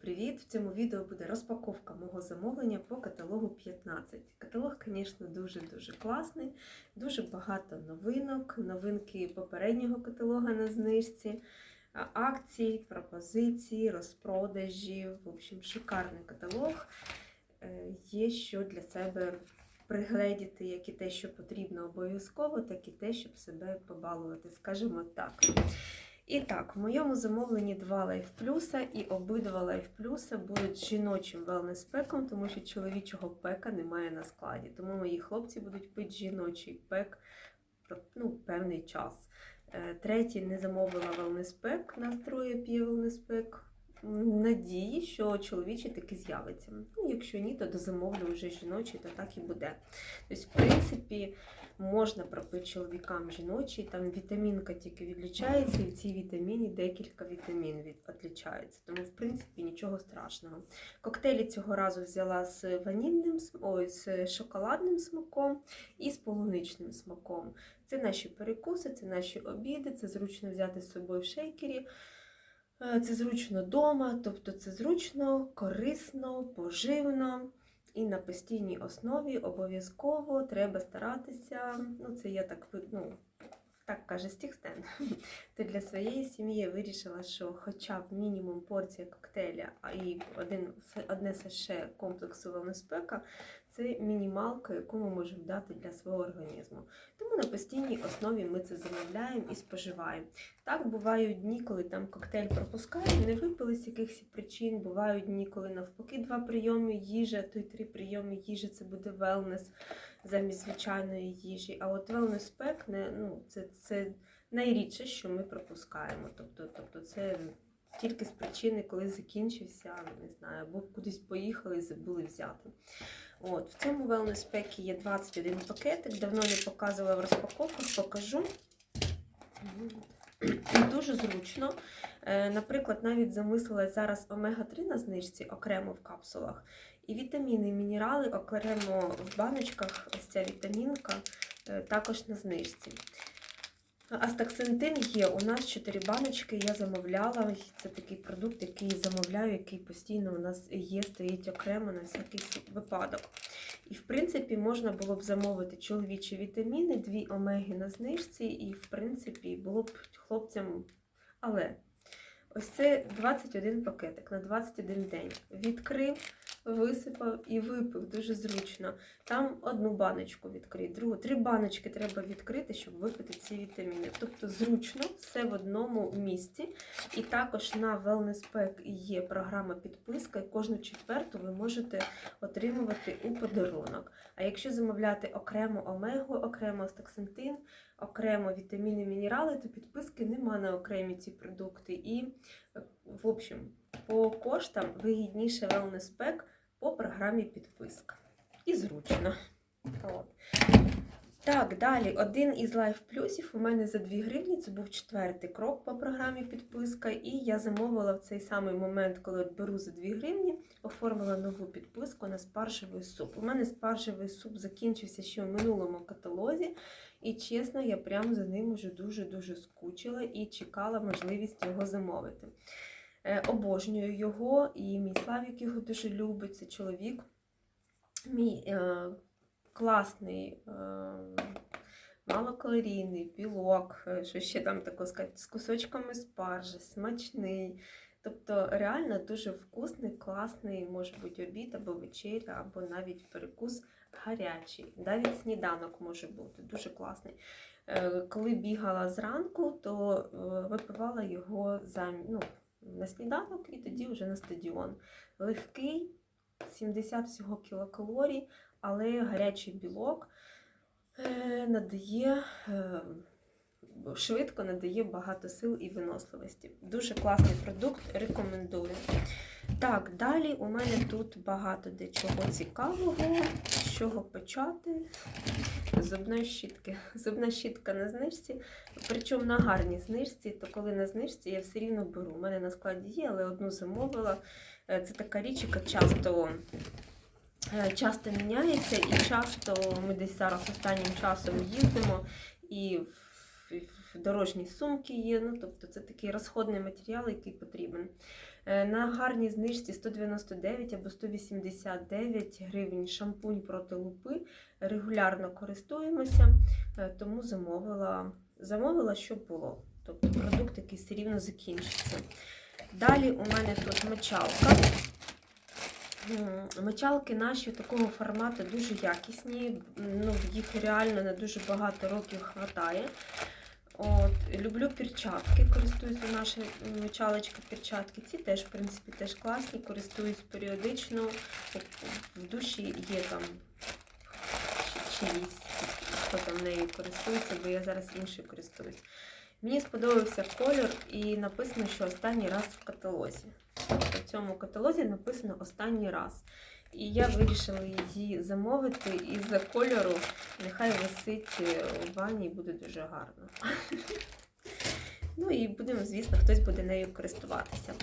Привіт! В цьому відео буде розпаковка мого замовлення по каталогу 15. Каталог, звісно, дуже-дуже класний, дуже багато новинок, новинки попереднього каталога на знижці, акцій, пропозицій, розпродажі. В общем, шикарний каталог. Е, Є що для себе пригледіти, як і те, що потрібно обов'язково, так і те, щоб себе побалувати, скажімо так. І так, в моєму замовленні два лайф плюса, і обидва лайф плюса будуть жіночим wellness пеком, тому що чоловічого пека немає на складі. Тому мої хлопці будуть пити жіночий пек ну, певний час. Е, Третій не замовила wellness пек, настроє п'є wellness пек. Надії, що чоловічий таки з'явиться. Ну, якщо ні, то дозамовлю вже жіночий, то так і буде. Тобто, в принципі, можна пропити чоловікам жіночий, там вітамінка тільки відлічається, і в цій вітаміні декілька вітамін від, відлічаються. Тому, в принципі, нічого страшного. Коктейлі цього разу взяла з ванільним, ой, з шоколадним смаком і з полуничним смаком. Це наші перекуси, це наші обіди, це зручно взяти з собою в шейкері. Е, Це зручно вдома, тобто це зручно, корисно, поживно. І на постійній основі обов'язково треба старатися. Ну, це я так ну, так каже Стікстен. ти для своєї сім'ї вирішила, що хоча б мінімум порція коктейля, і один, одне саше комплексу велнеспека це мінімалка, яку ми можемо дати для свого організму. Тому на постійній основі ми це замовляємо і споживаємо. Так, бувають дні, коли там коктейль пропускають, не випили з якихось причин. Бувають дні, коли навпаки два прийоми їжі, а то й три прийоми їжі це буде велнес замість звичайної їжі. А от велнес пек не, ну, це, це найрідше, що ми пропускаємо. Тобто, тобто це тільки з причини, коли закінчився, не знаю, або кудись поїхали і забули взяти. От, в цьому wellness Pack є 21 пакетик. Давно не показувала в розпаковках, покажу. Дуже зручно. Е, Наприклад, навіть замислилася зараз омега-3 на знижці окремо в капсулах. І вітаміни, і мінерали окремо в баночках. Ось ця вітамінка е, також на знижці. Астаксантин є. У нас 4 баночки. Я замовляла. Це такий продукт, який замовляю, який постійно у нас є, стоїть окремо на всякий випадок. І, в принципі, можна було б замовити чоловічі вітаміни, дві омеги на знижці, і, в принципі, було б хлопцям. Але ось це 21 пакетик на 21 день. Відкрив, висипав і випив дуже зручно. Там одну баночку відкрити, другу. Три баночки треба відкрити, щоб випити ці вітаміни. Тобто зручно, все в одному місці. І також на Wellness Pack є програма підписка, і кожну четверту ви можете отримувати у подарунок. А якщо замовляти окремо омегу, окремо астаксантин, окремо вітаміни, мінерали, то підписки нема на окремі ці продукти. І, е, в общем, по коштам вигідніше Wellness Pack по програмі підписка. І зручно. От. Так, далі один із лайф плюсів у мене за 2 гривні. Це був четвертий крок по програмі підписка. І я замовила в цей самий момент, коли беру за 2 гривні, оформила нову підписку на спаржевий суп. У мене спаржевий суп закінчився ще в минулому каталозі. І чесно, я прям за ним уже дуже-дуже скучила і чекала можливість його замовити. Е, обожнюю його, і мій Славік його дуже любить. Це чоловік. Мій е, класний, е, малокалорійний, білок, е, що ще там таке сказати, з кусочками спаржі, смачний. Тобто реально дуже вкусний, класний, може бути обід або вечеря, або навіть перекус гарячий. Навіть сніданок може бути, дуже класний. Е, Коли бігала зранку, то е, випивала його за, ну, на сніданок і тоді вже на стадіон. Легкий, 70 всього кілокалорій, але гарячий білок е, надає. Швидко надає багато сил і виносливості. Дуже класний продукт, рекомендую. Так, далі у мене тут багато де чого цікавого, чого почати. Зубної щітки. Зубна щітка на знижці, причому на гарній знижці, то коли на знижці я все рівно беру. У мене на складі є, але одну замовила. Е, Це така річ, яка часто, е, часто міняється, і часто ми десь зараз останнім часом їздимо і в дорожні сумки є. Ну, тобто це такий розходний матеріал, який потрібен. Е, На гарній знижці 199 або 189 гривень шампунь проти лупи. Регулярно користуємося, е, тому замовила, замовила, щоб було. Тобто продукт, який все рівно закінчиться. Далі у мене тут мочалка. Мочалки наші такого формату дуже якісні. Ну, їх реально на дуже багато років хватає. От, люблю перчатки, користуюся наші мочалочки, перчатки. Ці теж, в принципі, теж класні, користуюсь періодично. В душі є там чиїсь, хто там нею користується, бо я зараз іншою користуюсь. Мені сподобався кольор і написано, що останній раз в каталозі. Тобто в цьому каталозі написано останній раз. І я вирішила її замовити із-за кольору. Нехай висить е, у ванні і буде дуже гарно. Ну і будемо, звісно, хтось буде нею користуватися.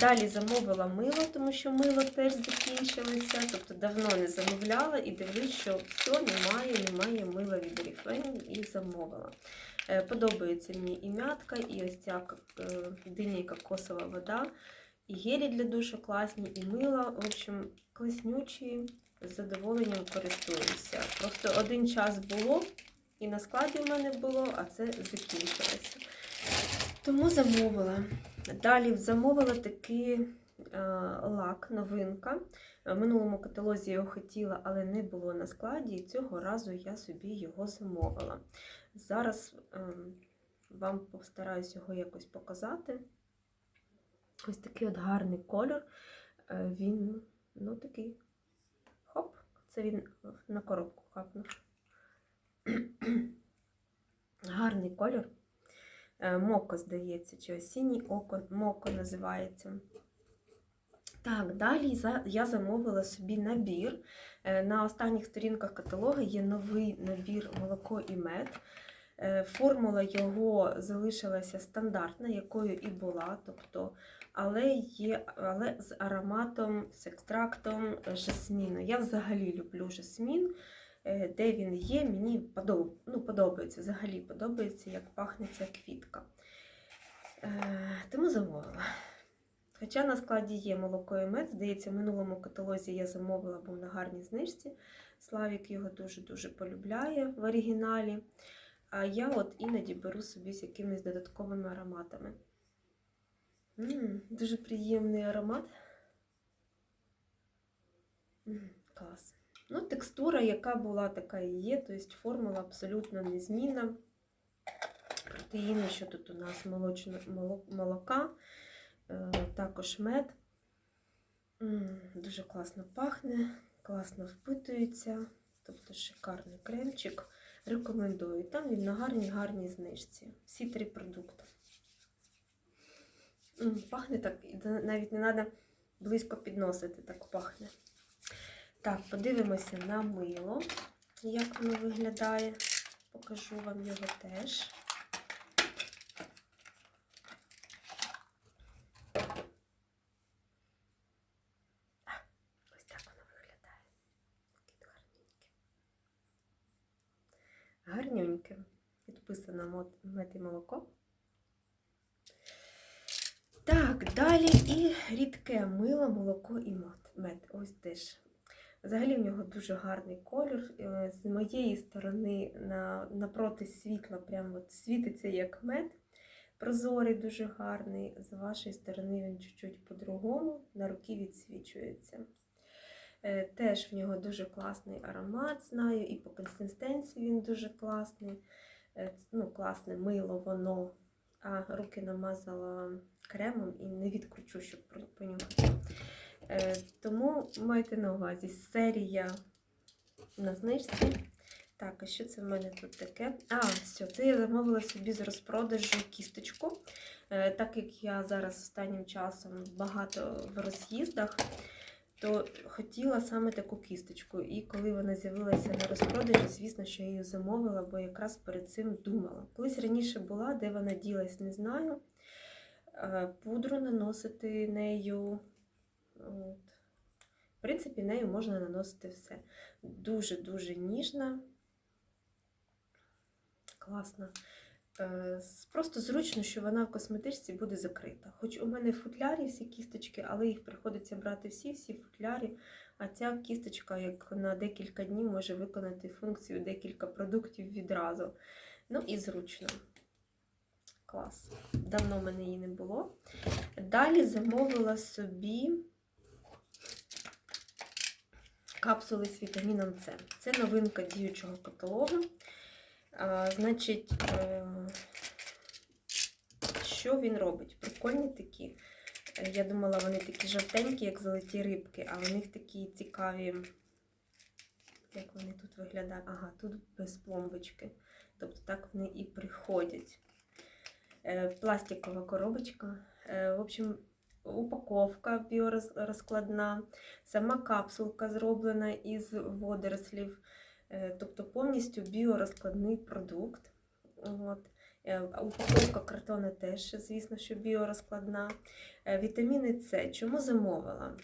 Далі замовила мило, тому що мило теж закінчилося. Тобто давно не замовляла і дивлюсь, що все, немає, немає мила від Oriflame і замовила. Е, Подобається мені і м'ятка, і ось ця е, диня і кокосова вода, і гелі для душу класні, і мила. В общем, класнючі, з задоволенням користуюся. Просто один час було, і на складі в мене було, а це закінчилося. Тому замовила. Далі замовила такий е, лак, новинка. В минулому каталозі я його хотіла, але не було на складі, і цього разу я собі його замовила. Зараз ем, вам постараюсь його якось показати. Ось такий от гарний кольор. Е, Він, ну, такий. Хоп, це він на коробку капнув. Гарний кольор. Е, Моко, здається, чи осінній око, моко називається. Так, далі я замовила собі набір. Е, На останніх сторінках каталогу є новий набір молоко і мед. Е, Формула його залишилася стандартна, якою і була, тобто, але є але з ароматом, з екстрактом жасміну. Я взагалі люблю жасмін. Е, Де він є, мені подоб... ну, подобається, взагалі подобається, як пахне ця квітка. Е, Тому замовила. Хоча на складі є молоко і мед, здається, в минулому каталозі я замовила, був на гарній знижці. Славік його дуже-дуже полюбляє в оригіналі. А я от іноді беру собі з якимись додатковими ароматами. м дуже приємний аромат. м клас. Ну, текстура, яка була, така і є, тобто формула абсолютно незмінна. Протеїни, що тут у нас молочне, молока, е, також мед. М, Дуже класно пахне, класно впитується. Тобто шикарний кремчик. Рекомендую. Там він на гарній гарній знижці. Всі три продукти. Пахне так, навіть не треба близько підносити, так пахне. Так, подивимося на мило, як воно виглядає. Покажу вам його теж. А, Ось так воно виглядає. Таке гарненьке. Гарненьке. І молоко. Так, далі і рідке мило, молоко і мед. Ось теж. Взагалі в нього дуже гарний колір. Е, З моєї сторони на, напроти світла прямо от світиться як мед. Прозорий, дуже гарний. З вашої сторони він чуть-чуть по-другому, на руки відсвічується. Е, Теж в нього дуже класний аромат, знаю, і по консистенції він дуже класний. Е, Ну, класне мило, воно. А руки намазала кремом і не відкручу, щоб понюхати. Е, Тому майте на увазі серія на знижці. Так, а що це в мене тут таке? А, все, це я замовила собі з розпродажу кісточку. Е, Так як я зараз останнім часом багато в роз'їздах, то хотіла саме таку кісточку. І коли вона з'явилася на розпродажі, звісно, що я її замовила, бо якраз перед цим думала. Колись раніше була, де вона ділась, не знаю. Е, Пудру наносити нею. От. В принципі, нею можна наносити все. Дуже-дуже ніжна, класна. Е, Просто зручно, що вона в косметичці буде закрита. Хоч у мене в футлярі всі кісточки, але їх приходиться брати всі, всі в футлярі. А ця кісточка, як на декілька днів, може виконати функцію декілька продуктів відразу. Ну і зручно. Клас. Давно в мене її не було. Далі замовила собі капсули з вітаміном С. Це новинка діючого каталогу. Значить, е, що він робить? Прикольні такі. Е, Я думала, вони такі жовтенькі, як золоті рибки, а у них такі цікаві. Як вони тут виглядають? Ага, тут без пломбочки. Тобто так вони і приходять. Е, Пластикова коробочка. В общем, упаковка біорозкладна, сама капсулка зроблена із водорослів. Е, Тобто повністю біорозкладний продукт. От. Е, Упаковка картону теж, звісно, що біорозкладна. Е, Вітаміни С. Чому замовила?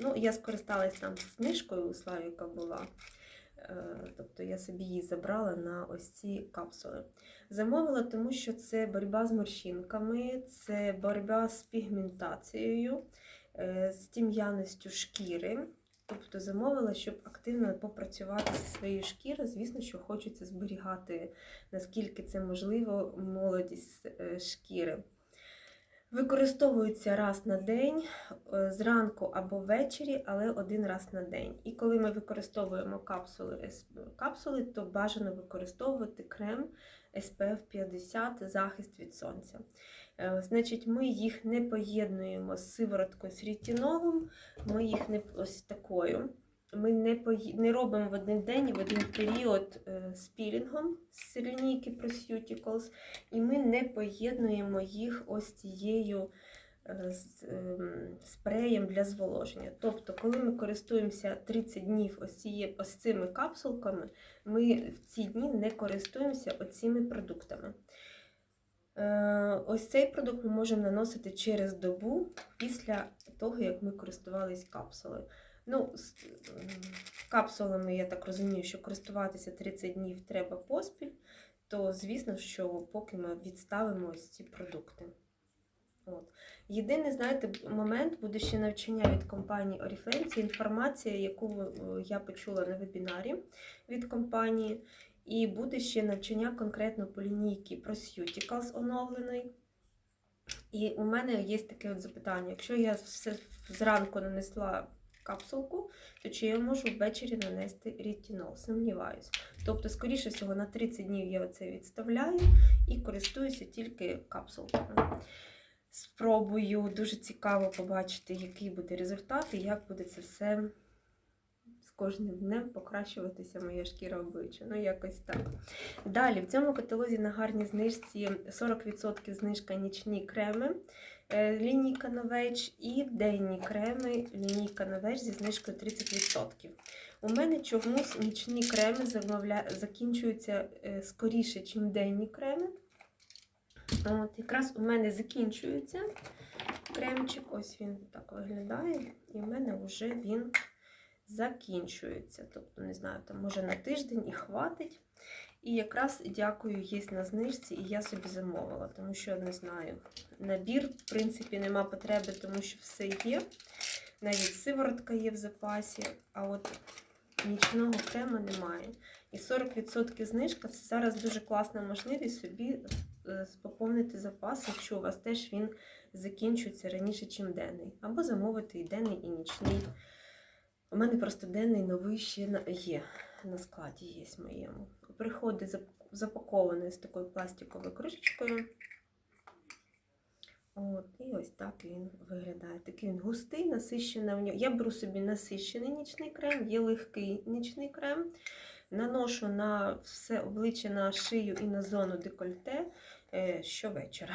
Ну, я скористалась там знижкою у Славіка була. Тобто я собі її забрала на ось ці капсули. Замовила, тому що це боротьба з морщинками, це боротьба з пігментацією, з тім'яністю шкіри. Тобто замовила, щоб активно попрацювати зі своєю шкірою. Звісно, що хочеться зберігати, наскільки це можливо, молодість е, шкіри. Використовується раз на день, е, зранку або ввечері, але один раз на день. І коли ми використовуємо капсули, капсули то бажано використовувати крем SPF 50 захист від сонця. Е, Значить, ми їх не поєднуємо з сивороткою з рітінолом, ми їх не ось такою. Ми не, не робимо в один день і в один період е, з пілінгом з лінійки Prosuticals, і ми не поєднуємо їх ось цією е, ем, спреєм для зволоження. Тобто, коли ми користуємося 30 днів ось, ціє, ось цими капсулками, ми в ці дні не користуємося оціми продуктами. Е, Ось цей продукт ми можемо наносити через добу після того, як ми користувались капсулою. Ну, з капсулами, я так розумію, що користуватися 30 днів треба поспіль, то звісно, що поки ми відставимо ось ці продукти. От. Єдиний, знаєте, момент буде ще навчання від компанії Oriflame. Це інформація, яку е, я почула на вебінарі від компанії. І буде ще навчання конкретно по лінійці Prosuticals оновленої. І у мене є таке от запитання: якщо я все зранку нанесла капсулку, то чи я можу ввечері нанести рітінол? Сумніваюсь. Тобто, скоріше всього, на 30 днів я оце відставляю і користуюся тільки капсулками. Спробую, дуже цікаво побачити, який буде результат і як буде це все з кожним днем покращуватися моя шкіра обличчя. Ну, якось так. Далі, в цьому каталозі на гарній знижці 40% знижка нічні креми. Е, Лінійка Novage і денні креми лінійка Novage зі знижкою 30%. У мене чомусь нічні креми закінчуються е, скоріше, ніж денні креми. От, якраз у мене закінчується кремчик. Ось він так виглядає. І в мене вже він закінчується. Тобто, не знаю, там може на тиждень і хватить. І якраз дякую, є на знижці, і я собі замовила, тому що не знаю. Набір, в принципі, нема потреби, тому що все є. Навіть сиворотка є в запасі, а от нічного крема немає. І 40% знижка це зараз дуже класна можливість собі е, поповнити запас, якщо у вас теж він закінчується раніше, ніж денний. Або замовити і денний, і нічний. У мене просто денний новий ще є. На складі є моєму. Приходить зап- запакований з такою пластиковою кришечкою. От, і ось так він виглядає. Такий він густий, насищений. в нього. Я беру собі насищений нічний крем, є легкий нічний крем. Наношу на все обличчя, на шию і на зону декольте е, щовечора.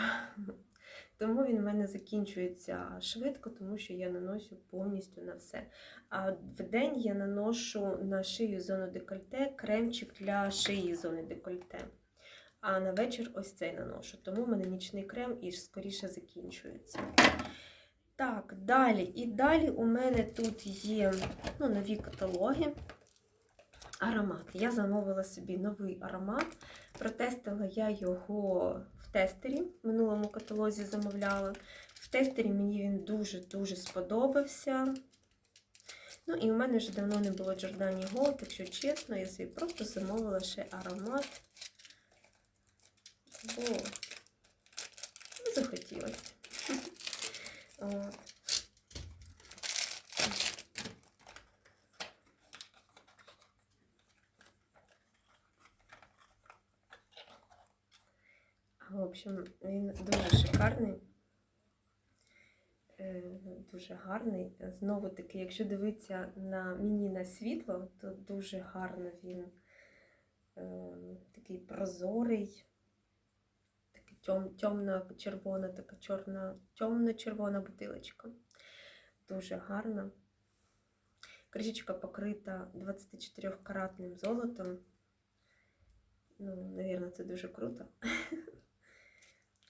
Тому він в мене закінчується швидко, тому що я наношу повністю на все. А в день я наношу на шию зону декольте кремчик для шиї зони декольте. А на вечір ось цей наношу. Тому в мене нічний крем і скоріше закінчується. Так, далі. І далі у мене тут є ну, нові каталоги. Аромат. Я замовила собі новий аромат. Протестила я його тестері. В минулому каталозі замовляла. В тестері мені він дуже-дуже сподобався. Ну, і у мене вже давно не було Джордані Голд, якщо чесно, я собі просто замовила ще аромат. Бо ну, захотілося. общем, він дуже шикарний. Е, Дуже гарний. Знову таки, якщо дивитися на мені на світло, то дуже гарно він е, такий прозорий, такий темно-червона, така чорна, темно-червона бутилочка. Дуже гарна. Кришечка покрита 24-каратним золотом. Ну, навірно, це дуже круто.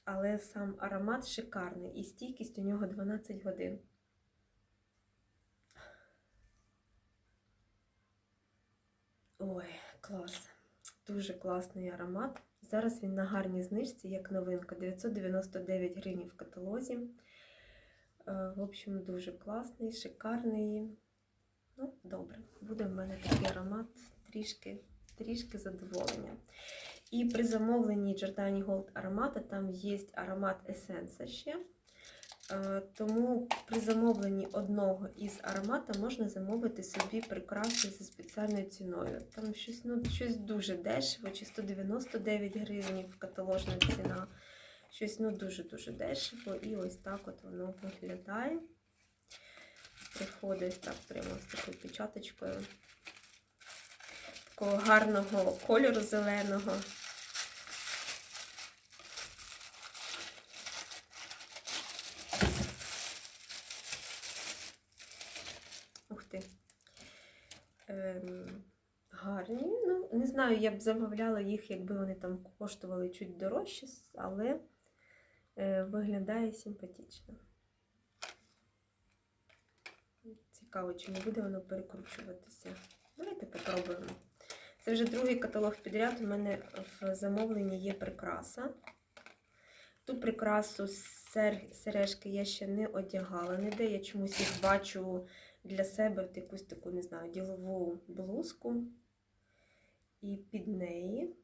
Але сам аромат шикарний і стійкість у нього 12 годин. Ой, клас. Дуже класний аромат. Зараз він на гарній знижці, як новинка. 999 гривень в каталозі. Е, В общем, дуже класний, шикарний. Ну, добре, буде в мене такий аромат, трішки, трішки задоволення. І при замовленні Giordani Gold аромата там є аромат есенса ще. Тому при замовленні одного із аромата можна замовити собі прикраси за спеціальною ціною. Там щось ну, щось дуже дешево, чи 199 гривень каталожна ціна. Щось ну, дуже-дуже дешево. І ось так от воно виглядає. Приходить так прямо з такою печаточкою. Такого гарного кольору зеленого. Ух ти. Ем, гарні. Ну, не знаю, я б замовляла їх, якби вони там коштували чуть дорожче, але е, виглядає симпатично. Цікаво, чи не буде воно перекручуватися. Давайте попробуємо. Це вже другий каталог підряд. У мене в замовленні є прикраса. Ту прикрасу сережки я ще не одягала ніде. Я чомусь їх бачу для себе в якусь таку, не знаю, ділову блузку. І під неї.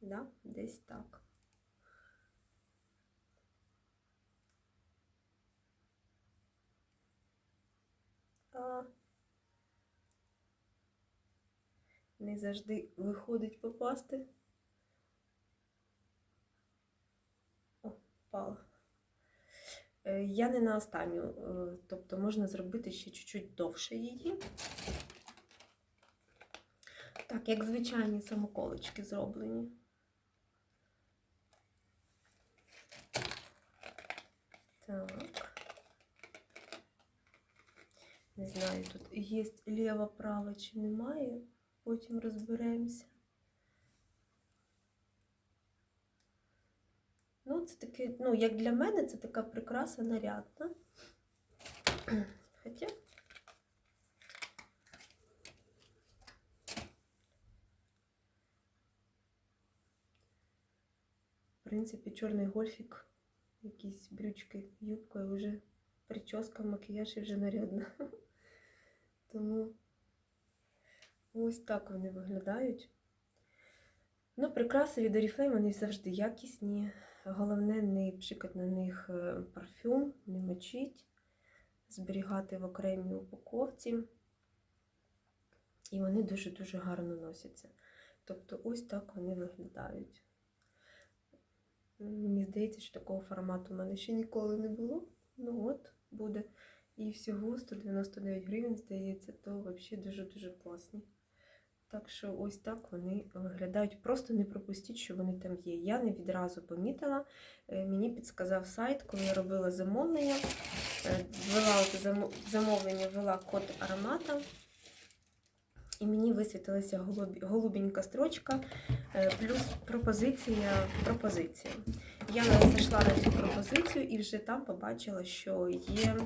Да, десь так. А... Не завжди виходить попасти. О, впала. Е, Я не на останню, е, тобто можна зробити ще чуть-чуть довше її. Так, як звичайні самоколочки зроблені. Так. Не знаю, тут є ліва, права чи немає. Потім розберемося. Ну, це таке, ну, як для мене, це така прикраса нарядна. Хоча. В принципі, чорний гольфік, якісь брючки, юбка, і вже прическа, макіяж і вже нарядна. Тому ось так вони виглядають. Ну, прикраси від Oriflame, вони завжди якісні. Головне не пшикати на них е, парфюм, не мочить, зберігати в окремій упаковці. І вони дуже-дуже гарно носяться. Тобто ось так вони виглядають. Мені здається, що такого формату в мене ще ніколи не було. Ну от, буде. І всього 199 гривень, здається, то взагалі дуже-дуже класні. Так що ось так вони виглядають. Просто не пропустіть, що вони там є. Я не відразу помітила. Е, Мені підсказав сайт, коли я робила замовлення. Е, Ввела замовлення, ввела код аромата. І мені висвітилася голубенька строчка, е, плюс пропозиція. пропозиція. Я зайшла на цю пропозицію і вже там побачила, що є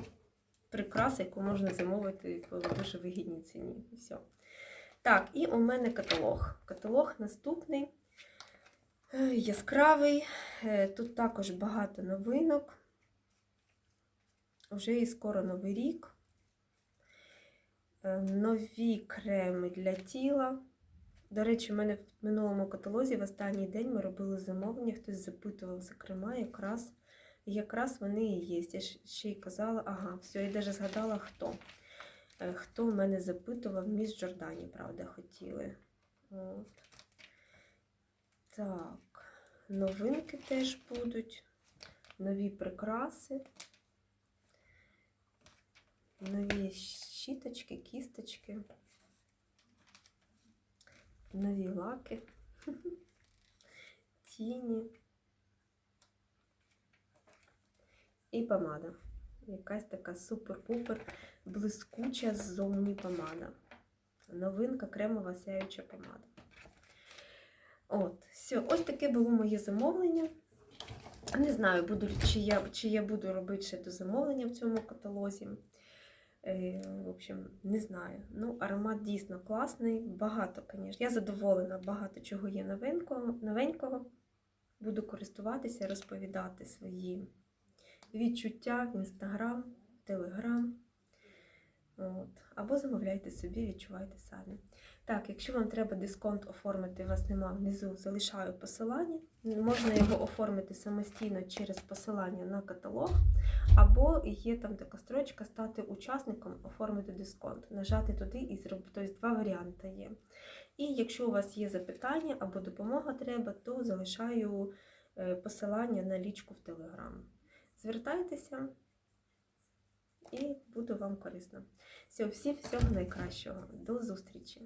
прикраса, яку можна замовити по дуже вигідній ціні. Все. Так, і у мене каталог. Каталог наступний. Е, Яскравий. Е, Тут також багато новинок. Вже і скоро новий рік. Е, Нові креми для тіла. До речі, у мене в минулому каталозі в останній день ми робили замовлення, хтось запитував, зокрема, якраз, якраз вони і є. Я ще й казала, ага, все, я навіть згадала, хто. Е, Хто в мене запитував, міс Джордані, правда, хотіли. От. Так, новинки теж будуть, нові прикраси, нові щіточки, кісточки, нові лаки, тіні і помада. Якась така супер-пупер блискуча ззовні помада. Новинка кремова сяюча помада. От, все, ось таке було моє замовлення. Не знаю, буду, чи, я, чи я буду робити ще до замовлення в цьому каталозі. Е, в общем, не знаю. Ну, аромат дійсно класний. Багато, звісно. Я задоволена, багато чого є новенького. новенького. Буду користуватися, розповідати свої відчуття в інстаграм, телеграм. От. Або замовляйте собі, відчувайте самі. Так, якщо вам треба дисконт оформити, у вас нема внизу, залишаю посилання. Можна його оформити самостійно через посилання на каталог, або є там така строчка стати учасником, оформити дисконт. Нажати туди і зробити. Тобто два варіанти є. І якщо у вас є запитання або допомога треба, то залишаю е, посилання на лічку в Телеграм. Звертайтеся і буду вам корисна. Все, всього найкращого. До зустрічі!